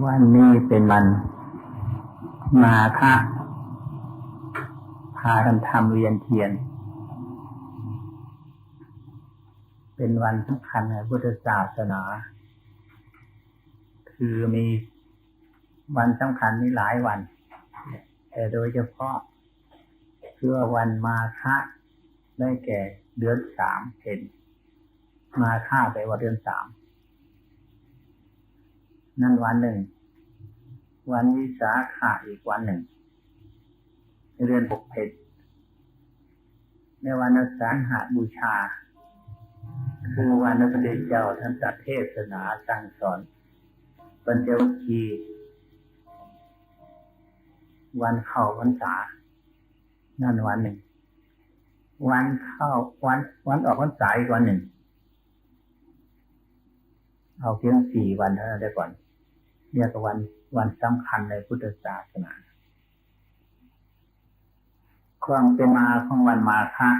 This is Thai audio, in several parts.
วันนี้เป็นวัน มาคะพากันทำเรียนเทียน เป็นวันสำคัญในพุทธศาสนา คือมีวันสำคัญนี้หลายวัน แต่โดยเฉพาะคือว่าวันมาคะได้แก่เดือนสามเห็น มาค่าไปว่าเดือนสาม นั่นวันหนึ่ง วันวิสาขะอีกวันหนึ่งเดือนหกเพชรในวันนัสังหาบูชา คือวันนักเดชเจ้าท่านจัดเทศนาสั่งสอนปัญจวัคคีย์วันเข้าพรรษา นั่นวันหนึ่ง วันเข้าวันวันออกพรรษาอีกวันหนึ่ง เอาเพียงสี่วันเท่านั้นได้ก่อน เรียกว่าวันวันสำคัญในพุทธศาสนาความเป็นมาของวันมาฆะ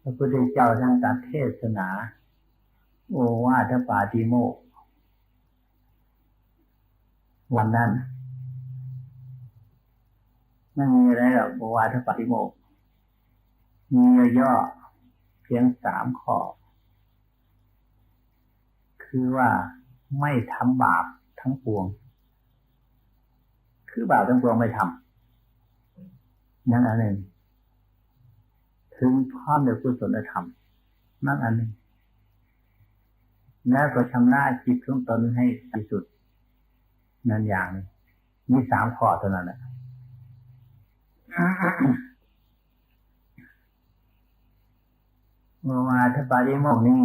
พระพุทธเจ้าท่านตรัสเทศนา โอวาทปาติโมกวันนั้นไม่มีอะไรหรอกโอวาทปาติโมกมีย่อเพียงสามข้อ คือว่า ไม่ทำบาปทั้งปวง คือบาปทั้งปวงไม่ทำนั่นอันหนึ่งถึงพร้อมในกุศลธรรมนั่นอันหนึ่งแล้วก็ชำระจิตของตนให้ที่สุด นั่นอย่างนี้มีสามข้อเท่านั้นแหละเมื่อวาถ้าปาริโมกนี้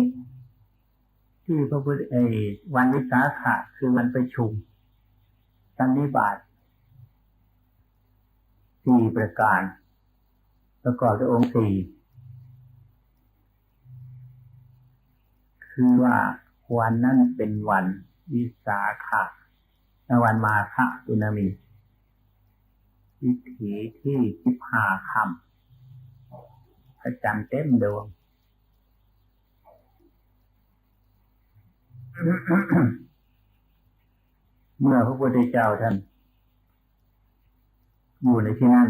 ที่พระพุทธไอ้วันวิสาขะคือวันประชุมสันนิบาตสี่ประการ ประกอบด้วยองค์สี่คือว่าวันนั้นเป็นวันวิสาขะในวันมาฆะตุนามีวิถีที่สิบหาคำพระจันทร์เต็มดวง เมื่อพระพุทธเจ้าท่านอยู่ในที่นั้น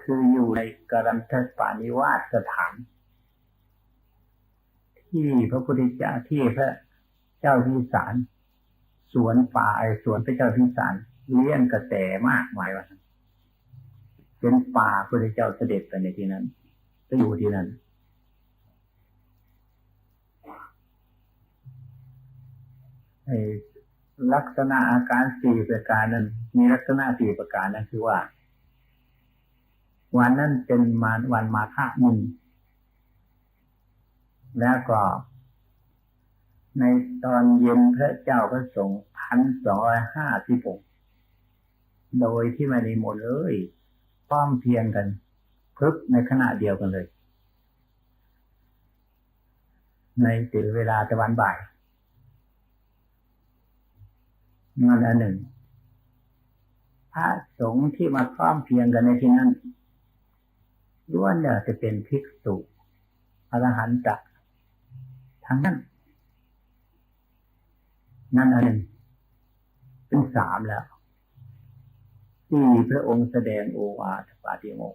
คืออยู่ในกรันทปานิวาสสถาน ที่พระพุทธเจ้าที่พระเจ้าพิสารสวนป่าไอสวนพระเจ้าพิสารเลี้ยงกระแสมากมายว่าเป็นป่าพระพุทธเจ้าเสด็จไปในที่นั้น ก็อยู่ที่นั้น ลักษณะอาการสี่ประการนั้น มีลักษณะสี่ประการนั้นคือว่า วันนั้นเป็นมาวันมาฆะมุนแล้วก็ ในตอนเย็นพระเจ้าพระสงฆ์พันสองร้อยห้าสิบหกโดยที่ไม่ได้หมดเลยป้อมเพียงกันพึบในขณะเดียวกันเลย ในตื่นเวลาตะวันบ่าย นั่นอันหนึ่งพระสงฆ์ที่มาพร้อมเพียงกันในที่นั้นล้วนเนี่ยจะเป็นภิกษุอรหันตะทั้งนั้น นั่นอันหนึ่งเป็นสามแล้วที่พระองค์แสดงโอวาทปาติโมก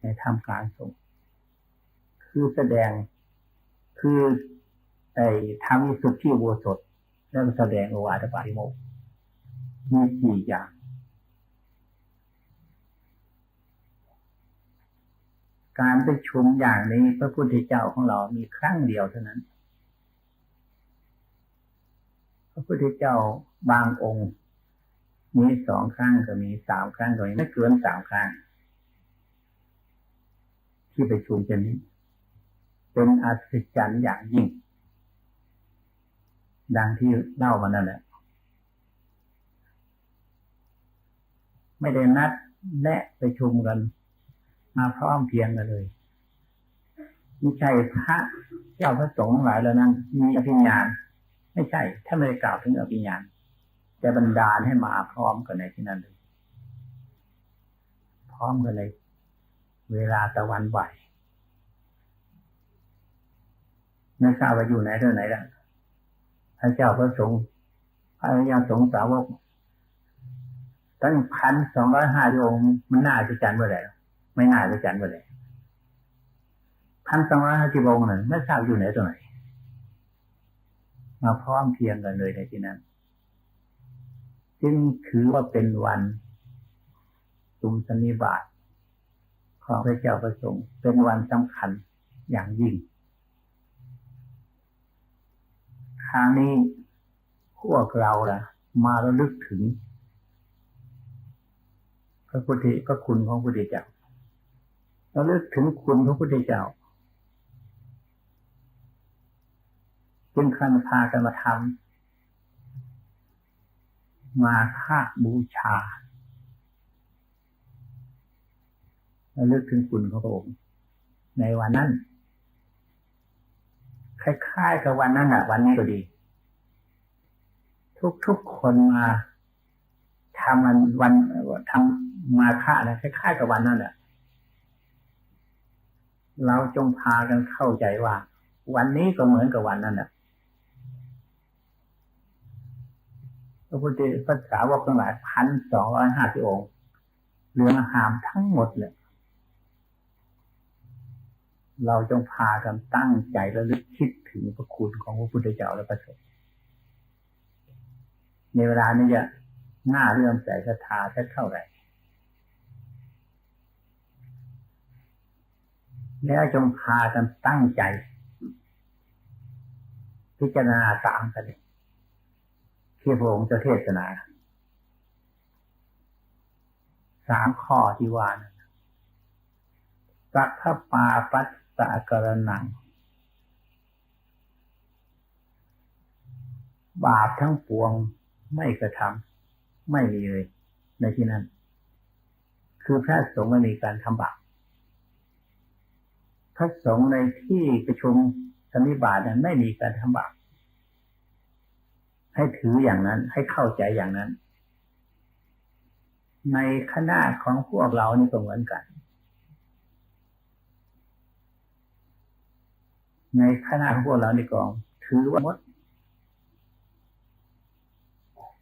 ในทำการสงคือแสดงคือไอ้ทำวิสุทธิโวสด แล้วแสดงโอวาทปาติโมกมีสี่อย่างการประชุมอย่างนี้พระพุทธเจ้าของเรามีครั้งเดียวเท่านั้น พระพุทธเจ้าบางองค์ มีสองครั้งก็มีสามครั้งก็มีไม่เกินสามครั้ง ที่ประชุมกันนี้ เป็นอัศจรรย์อย่างยิ่ง ดังที่เล่ามานั่นแหละไม่ได้นัดแนะไปชุมกัน มาพร้อมเพียงกันเลยไม่ใช่พระเจ้าพระสงฆ์หลายแล้วนั้นมีอภิญญาไม่ใช่ ถ้าไม่ได้กล่าวถึงอภิญญาณแต่บรรดาให้มาพร้อมกันในที่นั้นเลย พร้อมกันเลย เวลาตะวันบ่ายไม่ทราบว่าอยู่ไหนเท่าไหนแล้ว ระเจ้าพระสงฆ์พระอริยสงฆ์สาวกตั้งพันสองร้อยห้าองค์มันน่าจะจันเมื่อไหร่ไม่น่าจะจันเมื่อไหร่พันสองร้อยห้าสิบองค์นั้นไม่ทราบอยู่ไหนตรงไหนมาพร้อมเพียงกันเลยในที่นั้น จึงถือว่าเป็นวันสุมสนิบาตของพระเจ้าประสงค์เป็นวันสำคัญอย่างยิ่ง คราวนี้ พวกเราล่ะ มาระลึกถึง พระพุทธพระคุณของพระพุทธเจ้าระลึกถึงคุณของพระพุทธเจ้าจึงคันพากันมาทำมาค่าบูชาระลึกถึงคุณของพระองค์ในวันนั้น คล้ายๆกับวันนั้นอะ วันนี้ก็ดี ทุกๆคนมาทำมันวันทำมาค่านะคล้ายๆกับวันนั้นแหละเราจงพากันเข้าใจว่า วันนี้ก็เหมือนกับวันนั้นแหละพระพุทธภาษาวกทั้งหลายพันสองร้อยห้าสิบองค์เรื่องหามทั้งหมดเลย เราจงพากันตั้งใจและลึกคิดถึงพระคุณของพระพุทธเจ้าและพระสงฆ์ในเวลานี้จะหน้าเรื่องใส่ศรัทธาแค่เท่าไหร่ แล้วจงพากันตั้งใจ พิจารณาตามกันที่พระองค์จะเทศนาสามข้อที่ว่านะสัพพปาปัส สะกรนัง บาปทั้งปวงไม่กระทำไม่มีเลย ในที่นั้น คือพระสงฆ์ไม่มีการทำบาปพระสงฆ์ในที่ประชุมสมิบาตนั้นไม่มีการทำบาปให้ถืออย่างนั้นให้เข้าใจอย่างนั้น ในคณะของพวกเรานี่ก็เหมือนกัน ในคณะของพวกเราในกอง ถือว่ามด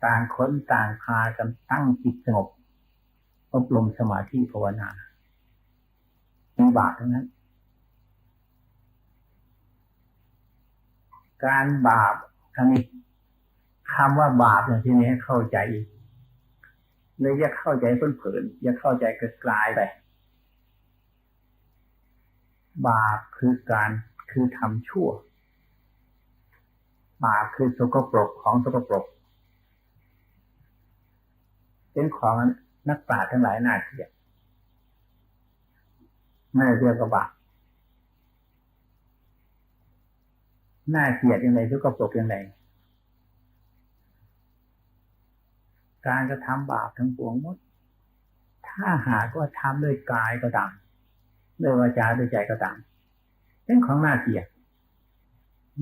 ต่างคนต่างพากันตั้งจิตสงบอบรมสมาธิภาวนามีบาปทั้งนั้น การบาปทั้งนี้คำว่าบาปอย่างที่นี้ให้เข้าใจเลยอย่าเข้าใจเผินๆอย่าเข้าใจกลายไป บาปคือการ คือทำชั่ว บาปคือสกปรกของสกปรก เป็นของนักปราชญ์ทั้งหลายน่าเกลียดไม่เรียกว่าบาปน่าเกลียดยังไงสกปรกยังไงการกระทำบาปทั้งปวงหมด ถ้าหากว่าทำด้วยกายก็ตามด้วยวาจาด้วยใจก็ตาม เป็นของน่าเกลียด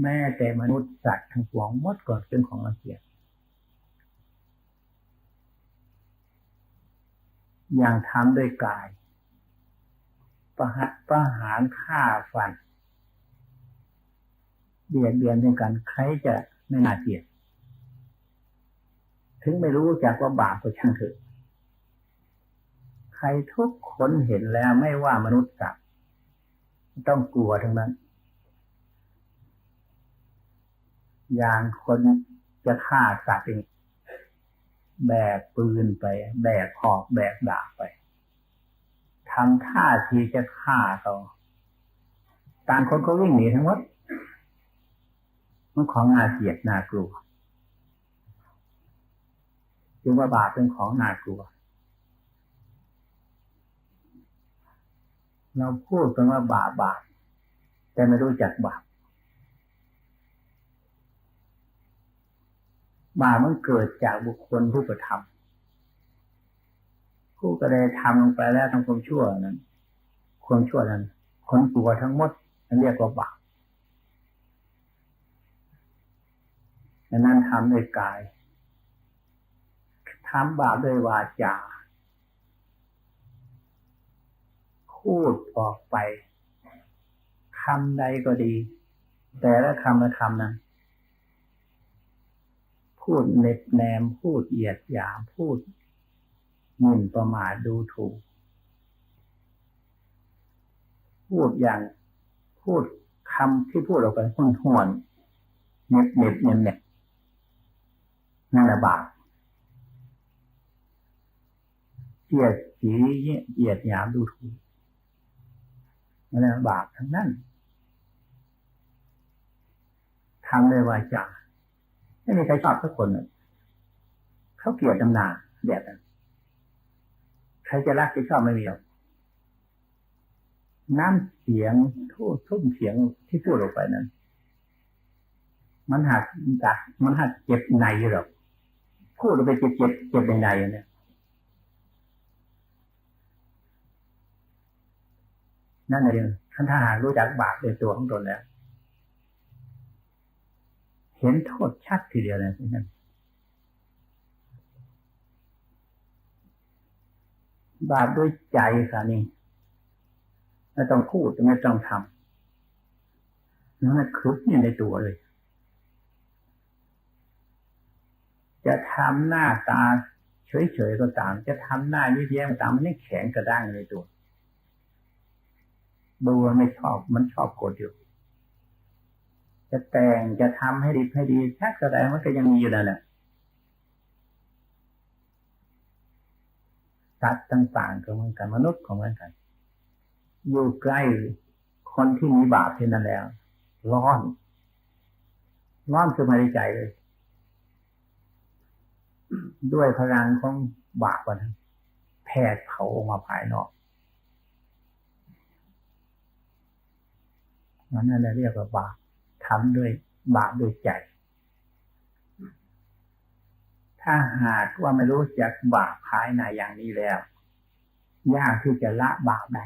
แม้แต่มนุษย์สัตว์ทั้งปวงมดก่อนเป็นของน่าเกลียดอย่างทำด้วยกาย ประหารประหารฆ่าฟันเบียดเบียนด้วยกันใครจะไม่น่าเกลียดถึงไม่รู้จักว่าบาปก็ช่างเถอะ ใครทุกคนเห็นแล้วไม่ว่ามนุษย์สัตว์ ต้องกลัวทั้งนั้น อย่างคนจะฆ่าสัตว์เองแบกปืนไป แบกหอกแบกดาบไปทำท่าทีจะฆ่าเขาต่างคนก็วิ่งหนีทั้งหมดมันของน่าเกลียดน่ากลัวจึงว่าบาปเป็นของน่ากลัว เราพูดกันว่าบาปบาปแต่ไม่รู้จักบาปบาปมันเกิดจากบุคคลผู้กระทำผู้กระทำลงไปแล้วทำความชั่วนั้น ความชั่วนั้นคนกลัวทั้งหมดนั่นเรียกว่าบาปดังนั้นทำด้วยกายทำบาปด้วยวาจา พูดออกไปคำใดก็ดี แต่ละคำละคำนั้นพูดเน็บแนมพูดเหยียดหยามพูดหมิ่นประมาทดูถูก พูดอย่างพูดคำที่พูดออกไปห่วนห่วนเน็บเน็บเน็บเน็บนั่นแหละบาปเหยียดสีเหยียดหยามดูถูก นั่นละบาปทั้งนั้นทำด้วยวาจาไม่มีใครชอบสักคนเลยเขาเกลียดดำนาแบบนั้นใครจะรักจะชอบไม่มีหรอกน้ำเสียงทุ่ทุ่มเสียงที่พูดออกไปนั้น มันหักจากมันหักเจ็บในหรอกพูดออกไปเจ็บเจ็บเจ็บในในเนี่ย นั่นเองท่านถ้าหากรู้จักบาปในตัวของตนแล้ว เห็นโทษชัดทีเดียวเลยนั่นบาปด้วยใจค่ะนี่ไม่ต้องพูดไม่ต้องทำนั่นครุฑอยู่ในตัวเลย จะทำหน้าตาเฉยๆก็ตาม จะทำหน้ายิ้มแย้มก็ตามมันไม่แข็งกระด้างในตัว ดูไม่ชอบมันชอบโกรธอยู่จะแต่งจะทำให้ดีให้ดีแท้แสดงมันก็ยังมีอยู่นั่นแหละสัตว์ต่างๆก็เหมือนกันมนุษย์ก็เหมือนกัน อยู่ใกล้คนที่มีบาปที่นั่นแล้ว ร้อน ร้อนคือมาในใจเลย ด้วยพลังของบาปวันแผดเผาออกมาภายนอก มันนั่นเรียกว่าบาปทำด้วยบาปด้วยใจ ถ้าหากว่าไม่รู้จักบาปภายในอย่างนี้แล้ว ยากที่จะละบาปได้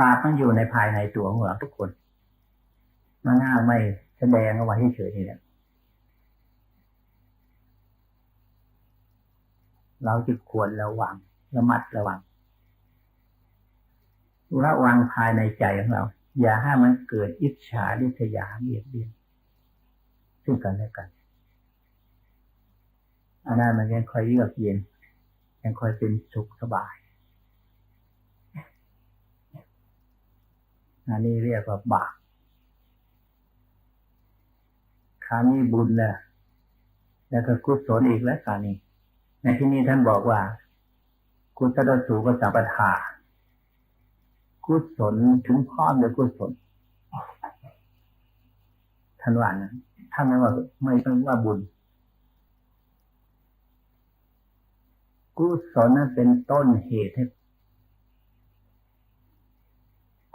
บาปมันอยู่ในภายในตัวของเราทุกคนมันง่ายไม่แสดงเอาไว้เฉยๆนี่แหละเราจึงควรระวังระมัดระวัง ระวังภายในใจของเรา อย่าให้มันเกิดอิจฉาริษยาเบียดเบียนซึ่งกันและกันอันนั้นมันยังคอยเยือกเย็น ยังคอยเป็นสุขสบายอันนี้เรียกว่าบาปคานี้บุญแล้วแล้วก็กุศลอีกแล้วคานี้ ในที่นี้ท่านบอกว่า กุศลสูงก็สัมปทา กุศลถึงพร้อมด้วยกุศลท่านว่านะท่านไม่ว่าไม่ต้องว่าบุญ กุศลนั้นเป็นต้นเหตุให้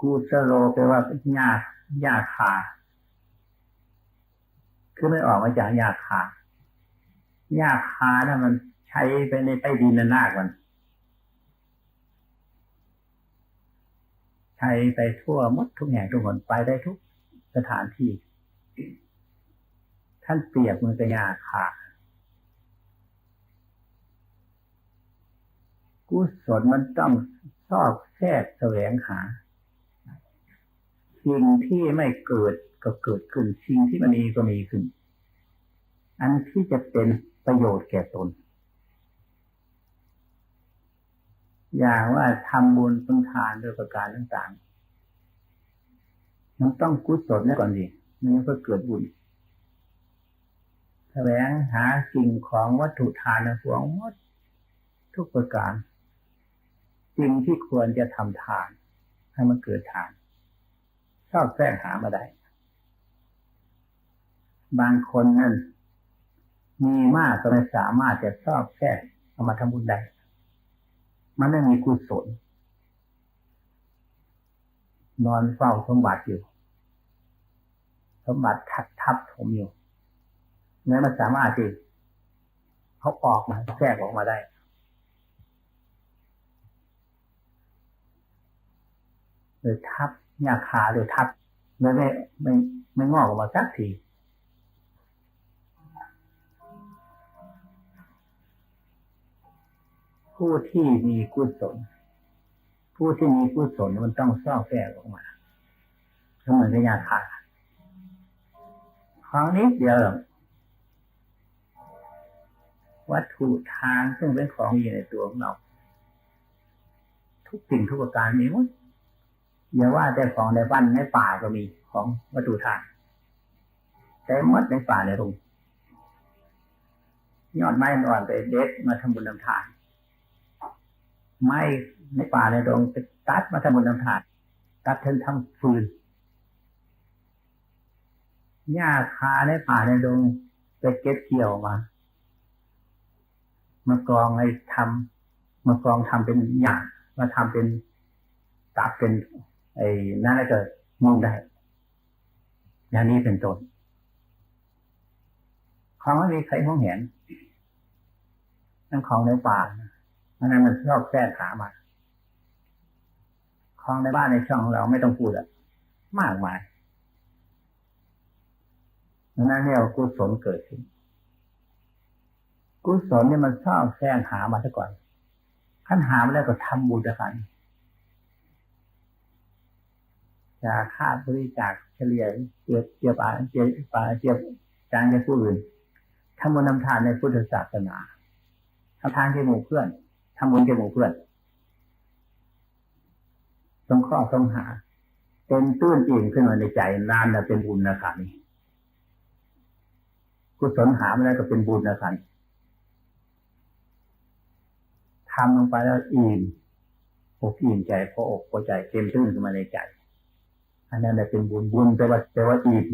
กุศโลแปลว่าหญ้าหญ้าคาคือไม่ออกมาจากหญ้าคาหญ้าคาถ้ามันใช้ไปในใต้ดินนานากั นใช้ไปทั่วมดทุกแห่งทุกคนไปได้ทุกสถานที่ ท่านเปรียบมือกระยาขากุศลมันต้องซอกแทรกแสวงหาสิ่งที่ไม่เกิดก็เกิดขึ้นสิ่งที่มันมีก็มีขึ้น อันที่จะเป็นประโยชน์แก่ตน อย่างว่าทำบุญต้นทานด้วยประการต่างๆ มันต้องกุศลนี่ก่อนดิมันก็เกิดบุญแสวงหาสิ่งของวัตถุทานหวงหมดทุกประการสิ่งที่ควรจะทำทาน ให้มันเกิดทานชอบแฝงหามาได้บางคนนั่นมีมากก็ไม่สามารถจะชอบแฝงเอามาทำบุญได้ มันไม่มีกุศลนอนเฝ้าสมบัติอยู่ สมบัติทับทับถมอยู่นั้นมันสามารถที่เขาออกมาแทรกออกมาได้ เลยทับหญ้าคาเลยทับแล้วไม่ไม่ไม่งอกออกมาสักที ผู้ที่มีกุศล ผู้ที่มีกุศลมันต้องซ่อแฝงออกมาเหมือนกับยาคาพของนี้เดียวหรอกวัตถุทางซึ่งเป็นของอยู่ในตัวของเรา ทุกสิ่งทุกประการมีหมดอย่าว่าแต่ของในบ้านในป่าก็มีของวัตถุทางแต่มดในป่าในรงยอดไม้อ่อนไปเด็ดมาทำบุญทำทาน ไม้ในป่าในรงไปตัดมาทำบุญทำทานตัดเทนทำฟืนหญ้าคาในป่าในดงไปเก็บเกี่ยวมามากรองให้ทำมากรองทำเป็นหญ้ามาทำเป็นตัดเป็น ไอ้นั่นแล้วก็มุ่งได้อย่างนี้เป็นต้นของไม่มีใครมองเห็นนั่นของในป่า อันนั้นมันชอบแทรกขามาของในบ้านในช่องของเราไม่ต้องพูดอะมากมายนั่นเรียกว่ากุศลเกิดขึ้น กุศลเนี่ยมันชอบแทรกหามาซะก่อนขั้นหามาแล้วก็ทำบุญกันจะค่าบริจาคเฉลี่ยเจียบเจียบปาเจียบปาเจียบจางแก่ผู้อื่นทำบุญนำทานในพุทธศาสนาทำทานแก่หมู่เพื่อน ทำบุญแก่หมู่เพื่อนตรงข้อตรงหา เป็นตื้นอิ่มขึ้นมาในใจนานแล้วเป็นบุญนะครับนี่กุศลหาไม่ได้ก็เป็นบุญนะครับทำลงไปแล้วอิ่มอกอิ่มใจพออกพอใจเต็มตื้นขึ้นมาในใจ อันนั้นแหละเป็นบุญบุญแปลว่าแปลว่าอิ่ม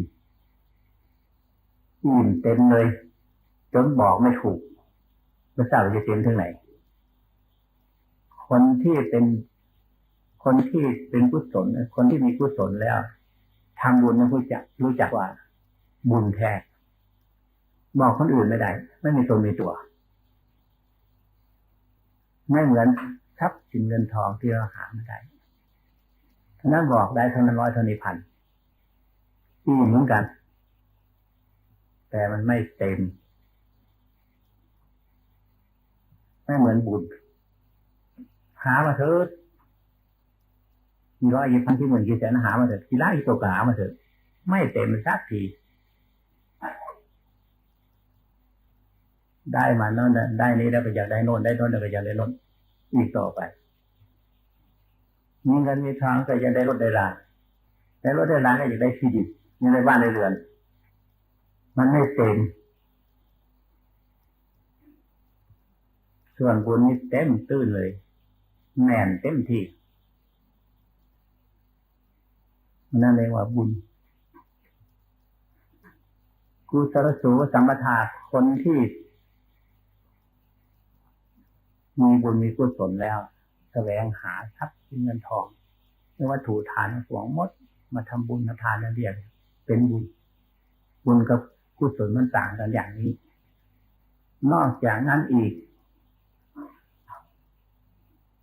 อิ่มเต็มเลยจนบอกไม่ถูกไม่ทราบว่าจะเต็มถึงไหน คนที่เป็นคนที่เป็นกุศลคนที่มีกุศลแล้วทำบุญนั้นรู้จักรู้จักว่า บุญแท้บอกคนอื่นไม่ได้ ไม่มีตัวมีตัว ไม่เหมือนทรัพย์สินเงินทองที่เราหาไม่ได้ท่านั้นบอกได้เท่านั้นร้อยเท่านี้พันอีเหมือนกัน แต่มันไม่เต็ม ไม่เหมือนบุญ หามาเถิดมีร้อยยี่พันที่หมื่นกี่แสนหามาเถิดกี่ล้านกี่ตัวกหามาเถิดไม่เต็มสักทีได้มาโน่นได้นี้แล้วก็อยากได้โน่นได้โน่นแล้วก็อยากได้รถอีกต่อไปมีเงินมีทางก็อยากได้รถได้ลาได้รถได้ลาก็อยากได้ที่ดินอยากได้บ้านได้เรือน มันไม่เต็มส่วนบุญนี่เต็มตื้นเลย แน่นเต็มที่นั่นเรียกว่าบุญกุศลสูสัมปทาคนที่มีบุญมีกุศลแล้วแสวงหาทรัพย์สินเงินทองไม่ว่าถูทานหวงมด มาทำบุญมาทานนั่นเรียกเป็นบุญ บุญกับกุศลมันต่างกันอย่างนี้ นอกจากนั้นอีก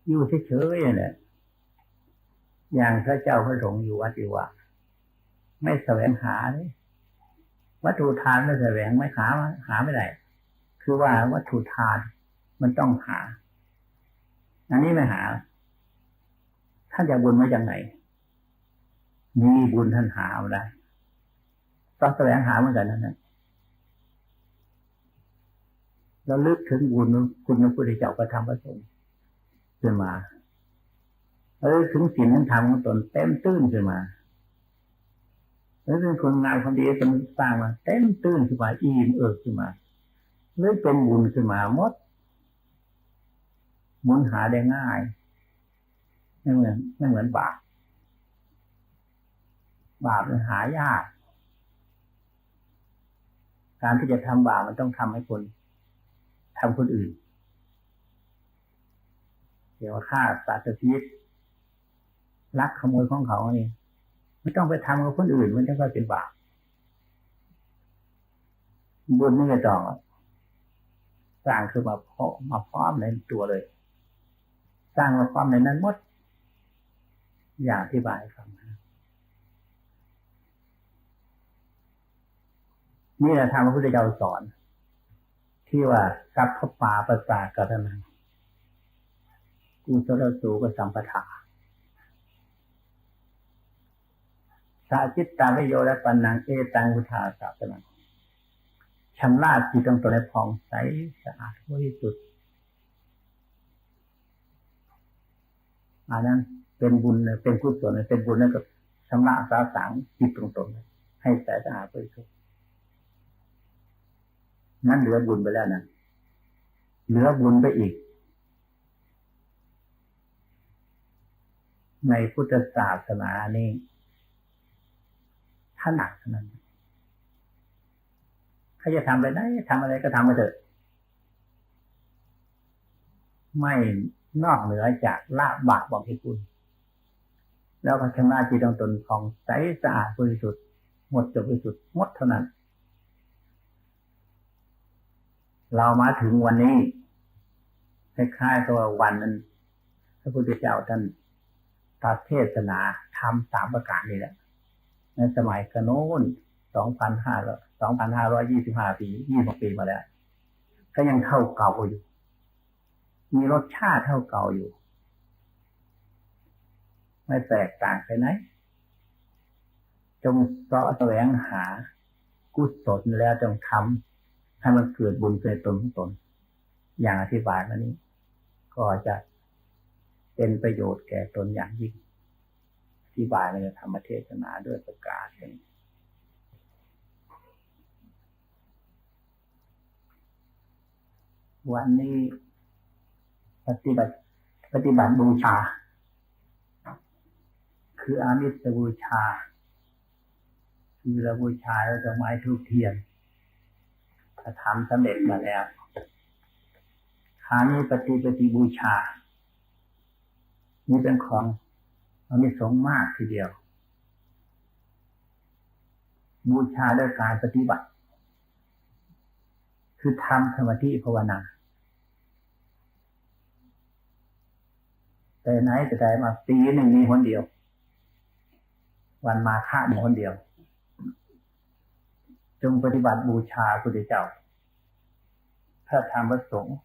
อยู่เฉยๆเนี่ยอย่างพระเจ้าพระสงฆ์อยู่วัดอยู่ว่าไม่แสวงหาเลยวัตถุทานไม่แสวงไม่หาหาไม่ได้คือว่าวัตถุทานมันต้องหา อันนี้ไม่หา ท่านจะบุญมาจากไหน มีบุญท่านหาเอาได้ต้องแสวงหาเหมือนกันนั่นนะเราลึกถึงบุญคุณพระพุทธเจ้าประทำประสงค์ ขึ้นมาแล้วถึงสิ่งนั้นทำของตนเต็มตื้นขึ้นมาแล้วเป็นคนงานคนดีจนสร้างมาเต็มตื้นขึ้นมาอิ่มเอิบขึ้นมาเลยเป็นบุญขึ้นมาหมดมุนหาได้ง่ายไม่เหมือนไม่เหมือนบาปบาปมันหายาก การที่จะทำบาปมันต้องทำให้คนทำคนอื่น เดี๋ยวฆ่าสัดชีวิตลักขโมยของเขานี่ไม่ต้องไปทำกับคนอื่น มันจะก็เป็นบาปบุญนี่ไม่ต้องสร้างคือมาพอมาพร้อมในตัวเลย สร้างมาความในนั้นหมด อย่างอธิบายฟังนะนี่แหละทางพระพุทธเจ้าสอน ที่ว่าสัพพปาประสาทกัตนัง กุศลสูกสัมปทาทาจิตตาวิโยและปันนังเอตังพุทธาสาสนังชำระจิตตรงตัวในผ่องใสสะอาดบริสุทธิ์อันนั้นเป็นบุญเป็นกุศลเป็นบุญนั่นก็ชำระสาสางจิตตรงตนให้ใสสะอาดบริสุทธิ์นั้นเหลือบุญไปแล้วนะเหลือบุญไปอีก ในพุทธศาสนานี้ถนัดนั้นถ้าจะทำอะไรได้ทำอะไรก็ทำมาเถอะไม่นอกเหนือจากละบาปบอกให้คุณแล้วก็ชำระจิตตรงตนของใสสะอาดบริสุทธิ์หมดจบบริสุทธิ์หมดเท่านั้น เรามาถึงวันนี้คล้ายๆตัววันนั้นพระพุทธเจ้าท่าน ตรัสเทศนาทำสามประการนี้แหละ ในสมัยกระโน้นสองพันห้าสองพันห้าร้อยยี่สิบห้าปียี่สิบปีมาแล้ว ก็ยังเท่าเก่าอยู่ มีรสชาติเท่าเก่าอยู่ ไม่แตกต่างไปไหน จงเสาะแสวงหากุศลแล้วจงทำให้มันเกิดบุญเกิดตนของตน อย่างอธิบายมานี้ ก็จะ เป็นประโยชน์แก่ตนอย่างยิ่งอธิบายในธรรมเทศนาด้วยประกาศองวันนี้ปฏิบัติปฏิบัติบูชา คืออามิสบูชา คือเราบูชาแล้วจะไม้ทุกเทียนถ้าทำสำเร็จมาแล้วคานี้ปฏิปฏิบูชา นี่เป็นของอานิสงส์มากทีเดียว บูชาด้วยการปฏิบัติ คือทำสมาธิภาวนา แต่ไหนจะได้มาปีหนึ่งมีคนเดียว วันมาฆะมีคนเดียว จงปฏิบัติบูชาพระพุทธเจ้าพระธรรมประสงค์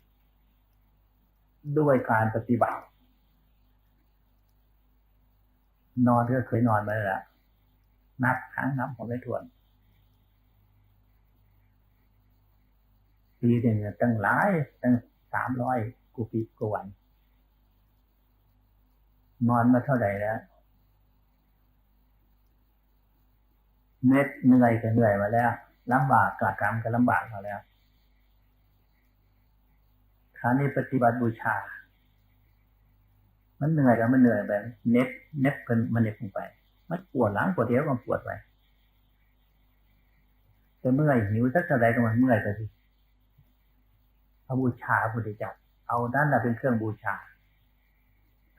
ด้วยการปฏิบัติ นอนก็เคยนอนมาแล้ว นับครั้งนับผมไม่ถ้วนปีหนึ่งตั้งหลายตั้งสามร้อยกูปีกวัน นอนมาเท่าไหร่แล้วเม็ดเหนื่อยก็เหนื่อยมาแล้วลำบากกระกรรมก็ลำบากมาแล้วคราวนี้ปฏิบัติบูชา มันเหนื่อยแล้วมันเหนื่อยไปเน็บเน็บกันมันเน็บลงไป มันปวดหลังปวดเดียวก็ปวดไปจะเมื่อยหิวสักเท่าไรก็มันเมื่อยไปทีเอาบูชาพุทธเจ้าเอาด้านนั้นเป็นเครื่องบูชา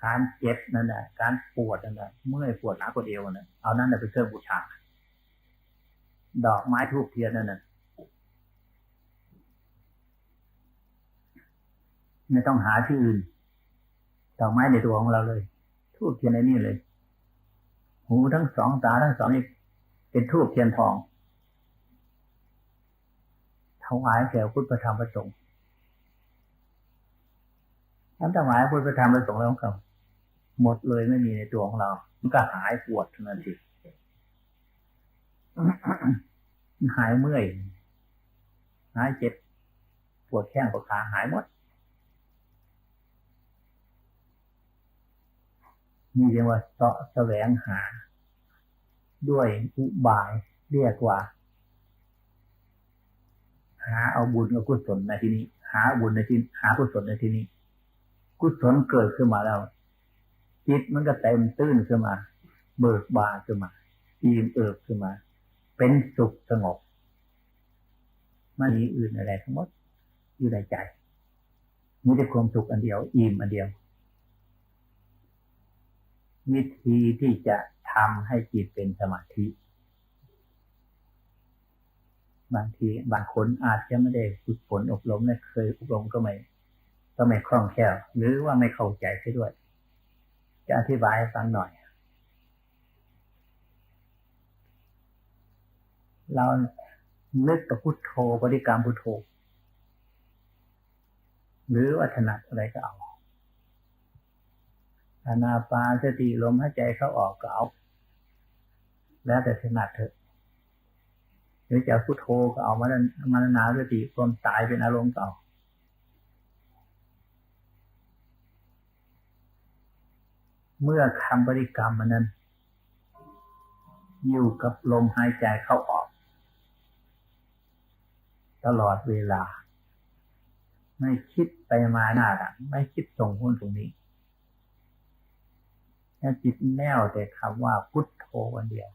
การเจ็บนั่นแหละการปวดนั่นแหละเมื่อยปวดหลังปวดเอวนั่นเอานั่นแหละเป็นเครื่องบูชา ดอกไม้ทูบเทียนนั่นน่ะไม่ต้องหาที่อื่น ดอกไม้ในตัวของเราเลย ทูบเทียนในนี่เลย หูทั้งสองตาทั้งสองนี่เป็นทูบเทียนทองถวายแก่พุทธธรรมประสงค์ทั้งถวายพุทธธรรมประสงค์แล้วของเขาหมดเลยไม่มีในตัวของเรา มันก็หายปวดทันทีหายเมื่อย หายเจ็บ ปวดแข้งปวดขาหายหมด นี่เรียกว่าเสาะแสวงหา ด้วยอุบายเรียกว่า หาเอาบุญเอากุศลในที่นี้ หาบุญในที่หากุศลในที่นี้ กุศลเกิดขึ้นมาแล้วจิตมันก็เต็มตื้นขึ้นมา เบิกบานขึ้นมาอิ่มเอิบขึ้นมา เป็นสุขสงบไม่มีอื่นอะไรทั้งหมดอยู่ในใจมีแต่ความสุขอันเดียว อิ่มอันเดียว วิธีที่จะทำให้จิตเป็นสมาธิ บางทีบางคนอาจจะไม่ได้ฝึกฝนอบรมไม่เคยอบรมก็ไม่ก็ไม่คล่องแคล่วหรือว่าไม่เข้าใจใช่ด้วย จะอธิบายให้ฟังหน่อย เรานึกกับพุทโธบริกรรมพุทโธหรือวัฒนัดอะไรก็เอา อนาปาสติลมหายใจเข้าออกก็เอา แล้วแต่ถนัดเถอะหรือจะพุทโธก็เอามานมานาสติความตายเป็นอารมณ์เก่าเมื่อคำบริกรรมมันนั้น อยู่กับลมหายใจเข้าออก ตลอดเวลา ไม่คิดไปมาหน้าหลังไม่คิดตรงพ้นตรงนี้ แค่จิตแน่วแต่คำว่าพุทโธอันเดียว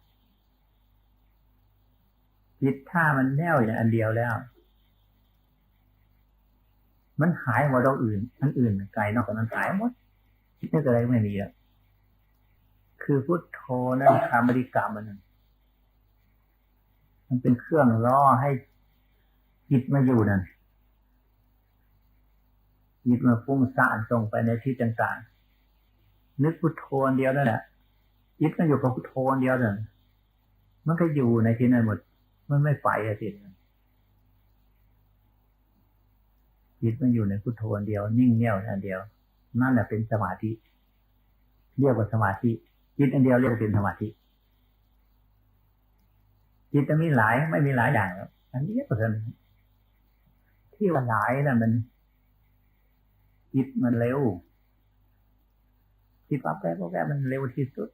จิตถ้ามันแน่วอย่างอันเดียวแล้ว มันหายหมดเราอื่นอันอื่นไกลนอกจากนั้นหายหมดคิดนึกอะไรไม่มีแล้วคือพุทโธนั่นคำบริกรรมมันมันเป็นเครื่องล่อให้จิตมาอยู่นั่นจิตมาฟุ้งซ่านส่งไปในที่ต่างๆ นึกพุทโธเดียวนั่นแหละจิตมันอยู่กับพุทโธเดียวนั่นมันก็อยู่ในที่นั้นหมด มันไม่ไปอะสิจิตมันอยู่ในพุทโธเดียว นิ่งเงี่ยวอันเดียว นั่นแหละเป็นสมาธิ เรียกว่าสมาธิจิตอันเดียวเรียกว่าเป็นสมาธิจิตจะมีหลายไม่มีหลายอย่างอันนี้เป็นที่ว่าหลายน่ะมันจิตมันเร็ว จิตปั๊บแป๊บแป๊บมันเร็วที่สุด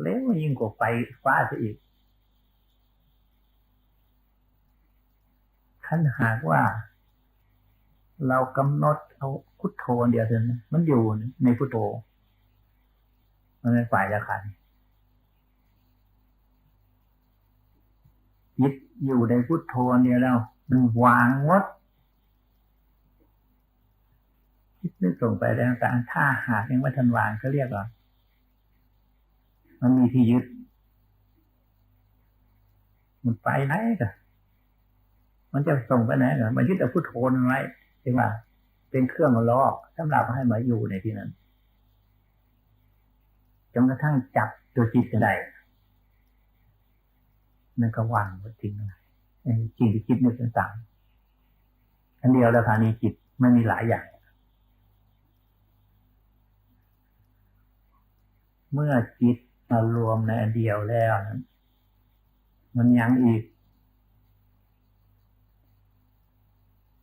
เร็วยิ่งกว่าไฟฟ้าซะอีกขันหากว่า เรากำหนดเอาพุทโธเดียวเท่านั้นมันอยู่ในพุทโธมันเป็นฝ่ายละคันจิตอยู่ในพุทโธเดียวแล้วมันวางวด คิดนึกส่งไปแล้วต่างถ้าหากยังไม่ทันวางก็เรียกว่ามันมีที่ยึด มันไปไหนกันมันจะส่งไปไหนกันมันยึดแต่พุทโธนั่นไว้ใช่ไหมเป็นเครื่องล่อสำหรับให้มาอยู่ในที่นั้นจนกระทั่งจับตัวจิตก็ได้นั่นก็วางหมดทิ้งไรจริงที่คิดนึกต่างๆอันเดียวแล้วค่ะนี่จิตไม่มีหลายอย่าง เมื่อจิตมารวมในอันเดียวแล้วนั้นมันยังอีก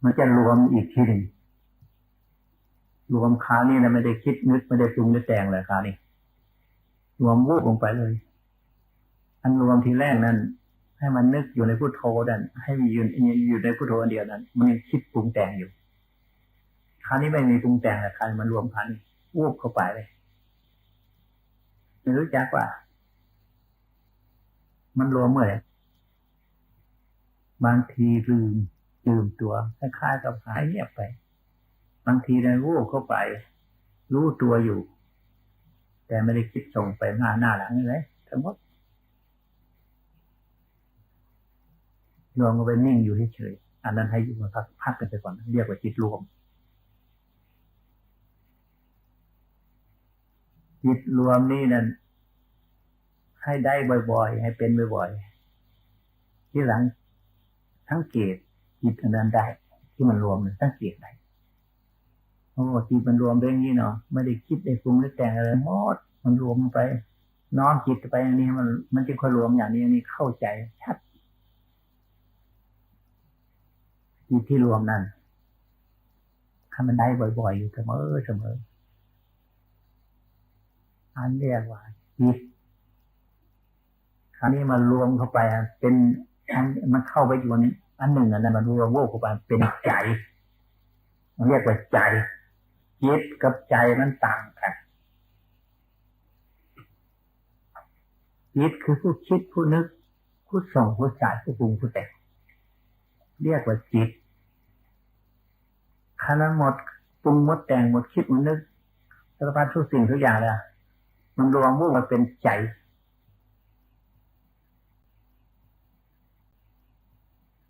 มันจะรวมอีกทีหนึ่งรวมคราวนี้นะไม่ได้คิดนึกไม่ได้ปรุงได้แต่งเลยคราวนี้รวมวูบลงไปเลยอันรวมทีแรกนั้น ให้มันนึกอยู่ในพุทโธดันให้มีอยู่อยู่ในพุทโธอันเดียวนั้น มันยังคิดปรุงแต่งอยู่ คราวนี้ไม่มีปรุงแต่งแต่คราวมันรวมพันวูบเข้าไปเลย ไม่รู้จักว่า มันรวมเมื่อไหร่บางทีลืมลืมตัวคล้ายๆกับหายเงียบไป บางทีในวูบเข้าไป รู้ตัวอยู่ แต่ไม่ได้คิดส่งไปหน้าหน้าหลังเลยทั้งหมดรวมก็ไปนิ่งอยู่เฉยๆอันนั้นให้อยู่มาพักพักกันไปก่อน เรียกว่าจิตรวม จิตรวมนี่นั่นให้ได้บ่อย ๆ ให้เป็นบ่อยๆที่หลังทั้งเกตจิตอันนั้นได้ ที่มันรวมทั้งเกตได้โอ้จิตมันรวมเรื่งนี้เนาะไม่ได้คิดได้ปรุงได้แต่งอะไรหมดมันรวมไปน้อมจิตไปอย่างนี้มัน มันจะค่อยรวมอย่างนี้อย่างนี้เข้าใจชัดจิตที่รวมนั้นถ้ามันได้บ่อยๆอยู่เสมอเสมอ อันเรียกว่าจิตคราวนี้มันรวมเข้าไปเป็นอันมันเข้าไปอยู่อันหนึ่งอันนั้นมันรวมโวกเข้าไปเป็นใจมันเรียกว่าใจจิตกับใจมันต่างกันจิตคือผู้คิดผู้นึก ผู้ส่งผู้จ่ายผู้ปรุงผู้แต่งเรียกว่าจิตขณะหมดปรุงหมดแต่งหมดคิดหมดนึกสารพัดทุกสิ่งทุกอย่างเลย มันรวมมุ่งมาเป็นใจ